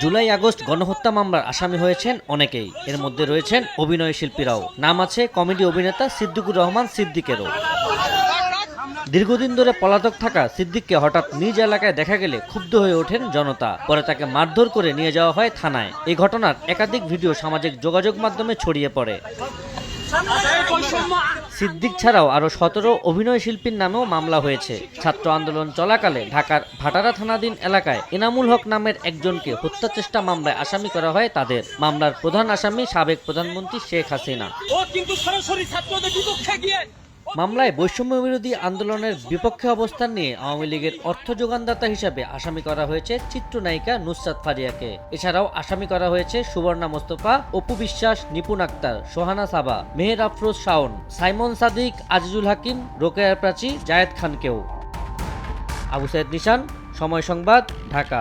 July August গণহত্যা মামলার আসামি হয়েছেন অনেকেই। এর মধ্যে রয়েছেন অভিনয় শিল্পীরাও। নাম আছে কমেডি অভিনেতা সিদ্দিকুর রহমান সিদ্দিকেরও। দীর্ঘদিন ধরে পলাতক থাকা সিদ্দিককে হঠাৎ নিজ এলাকায় দেখা গেলে ক্ষুব্ধ হয়ে ওঠেন জনতা। পরে তাকে মারধর করে নিয়ে যাওয়া হয় থানায়। এই ঘটনার একাধিক ভিডিও সামাজিক যোগাযোগ মাধ্যমে ছড়িয়ে পড়ে। সিদ্দিক ছাড়াও আরও সতেরো অভিনয় শিল্পীর নামেও মামলা হয়েছে। ছাত্র আন্দোলন চলাকালে ঢাকার ভাটারা থানাধীন এলাকায় এনামুল হক নামের একজনকে হত্যা চেষ্টা মামলায় আসামি করা হয় তাদের। মামলার প্রধান আসামি সাবেক প্রধানমন্ত্রী শেখ হাসিনা। কিন্তু সরাসরি ছাত্রদের বিপক্ষে গিয়ে মামলায় বৈষম্য বিরোধী আন্দোলনের বিপক্ষে অবস্থান নিয়ে আওয়ামী লীগের অর্থ যোগানদাতা হিসাবে আসামি করা হয়েছে চিত্রনায়িকা নুসরাত ফারিয়াকে। এছাড়াও আসামি করা হয়েছে সুবর্ণা মোস্তফা, অপু বিশ্বাস, নিপুণ আক্তার, সোহানা সাবা, মেহের আফরোজ শাওন, সাইমন সাদিক, আজিজুল হাকিম, রোকেয়ার প্রাচী, জায়েদ খানকেও। আবু সাইদ নিশান, সময় সংবাদ, ঢাকা।